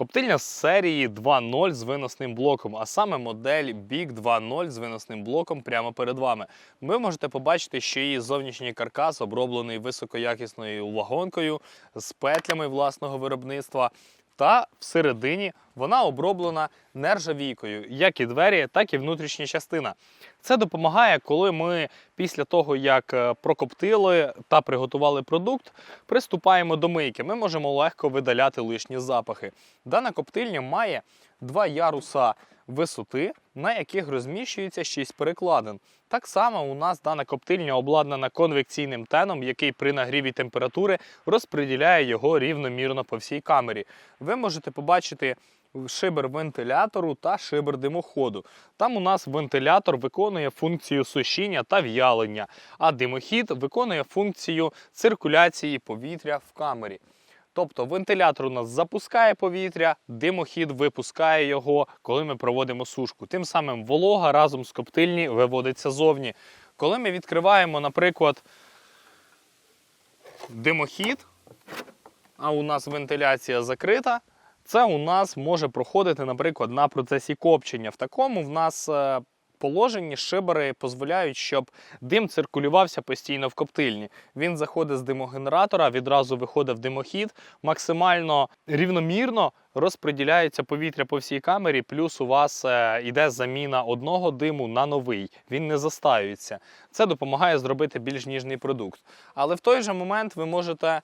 Коптильня з серії 2.0 з виносним блоком, а саме модель Big 2.0 з виносним блоком прямо перед вами. Ви можете побачити, що її зовнішній каркас оброблений високоякісною вагонкою з петлями власного виробництва. Та всередині вона оброблена нержавійкою, як і двері, так і внутрішня частина. Це допомагає, коли ми після того, як е, прокоптили та приготували продукт, приступаємо до мийки. Ми можемо легко видаляти лишні запахи. Дана коптильня має два яруса висоти, на яких розміщується 6 перекладин. Так само у нас дана коптильня обладнана конвекційним теном, який при нагріві температури розподіляє його рівномірно по всій камері. Ви можете побачити шибер вентилятору та шибер димоходу. Там у нас вентилятор виконує функцію сушіння та в'ялення, а димохід виконує функцію циркуляції повітря в камері. Тобто вентилятор у нас запускає повітря, димохід випускає його, коли ми проводимо сушку. Тим самим волога разом з коптильні виводиться зовні. Коли ми відкриваємо, наприклад, димохід, а у нас вентиляція закрита, це у нас може проходити, наприклад, на процесі копчення. В такому в нас е, положенні шибери дозволяють, щоб дим циркулювався постійно в коптильні. Він заходить з димогенератора, відразу виходить в димохід, максимально рівномірно розподіляється повітря по всій камері, плюс у вас е, йде заміна одного диму на новий. Він не застаюється. Це допомагає зробити більш ніжний продукт. Але в той же момент ви можете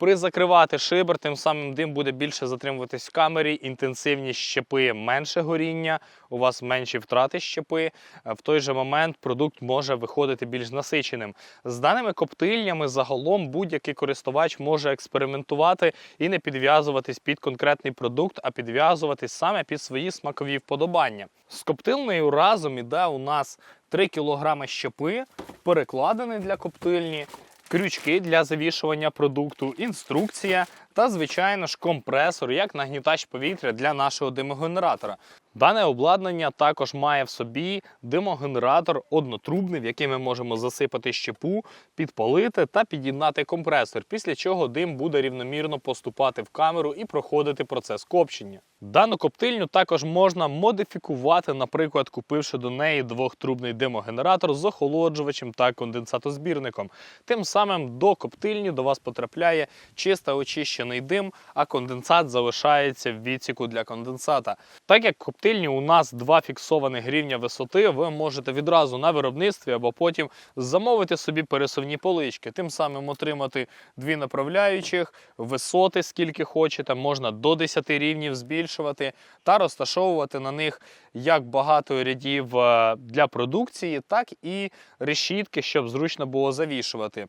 призакривати шибер, тим самим дим буде більше затримуватись в камері, інтенсивність щепи менше горіння, у вас менші втрати щепи. Е, В той же момент продукт може виходити більш насиченим. З даними коптильнями загалом будь-який користувач може експериментувати і не підв'язуватись під конкретний продукт, а підв'язуватись саме під свої смакові вподобання. З коптильнею разом іде у нас 3 кг щепи, перекладини для коптильні крючки для завішування продукту, інструкція та, звичайно ж, компресор як нагнітач повітря для нашого димогенератора. Дане обладнання також має в собі димогенератор однотрубний, в який ми можемо засипати щепу, підпалити та під'єднати компресор, після чого дим буде рівномірно поступати в камеру і проходити процес копчення. Дану коптильню також можна модифікувати, наприклад, купивши до неї двохтрубний димогенератор з охолоджувачем та конденсатозбірником. Тим самим до коптильні до вас потрапляє чисто очищений дим, а конденсат залишається в відсіку для конденсата. Так як коптильні у нас два фіксованих рівня висоти, ви можете відразу на виробництві або потім замовити собі пересувні полички, тим самим отримати дві направляючих, висоти, скільки хочете, можна до 10 рівнів збільшувати та розташовувати на них як багато рядів е, для продукції, так і решітки, щоб зручно було завішувати.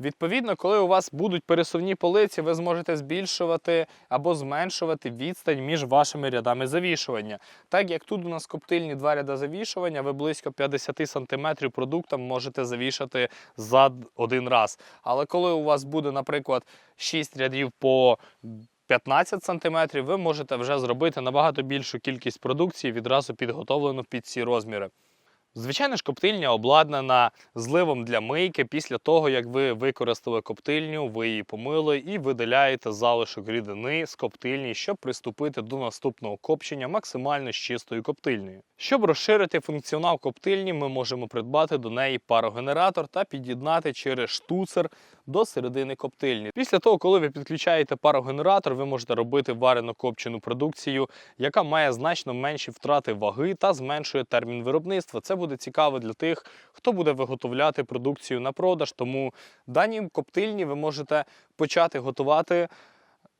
Відповідно, коли у вас будуть пересувні полиці, ви зможете збільшувати або зменшувати відстань між вашими рядами завішування. Так як тут у нас коптильні два ряда завішування, ви близько 50 см продуктом можете завішати за один раз. Але коли у вас буде, наприклад, 6 рядів по 15 см, ви можете вже зробити набагато більшу кількість продукції, відразу підготовлену під ці розміри. Звичайно ж, коптильня обладнана зливом для мийки після того, як ви використали коптильню, ви її помили і видаляєте залишок рідини з коптильні, щоб приступити до наступного копчення максимально з чистою коптильнею. Щоб розширити функціонал коптильні, ми можемо придбати до неї парогенератор та під'єднати через штуцер до середини коптильні. Після того, коли ви підключаєте парогенератор, ви можете робити варено копчену продукцію, яка має значно менші втрати ваги та зменшує термін виробництва. Це буде цікаво для тих, хто буде виготовляти продукцію на продаж. Тому дані коптильні ви можете почати готувати.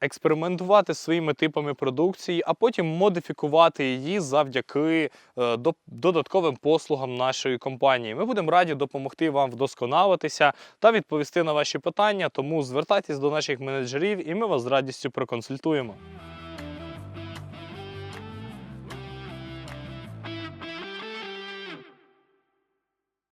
Експериментувати своїми типами продукції, а потім модифікувати її завдяки е, додатковим послугам нашої компанії. Ми будемо раді допомогти вам вдосконалитися та відповісти на ваші питання. Тому звертайтесь до наших менеджерів, і ми вас з радістю проконсультуємо.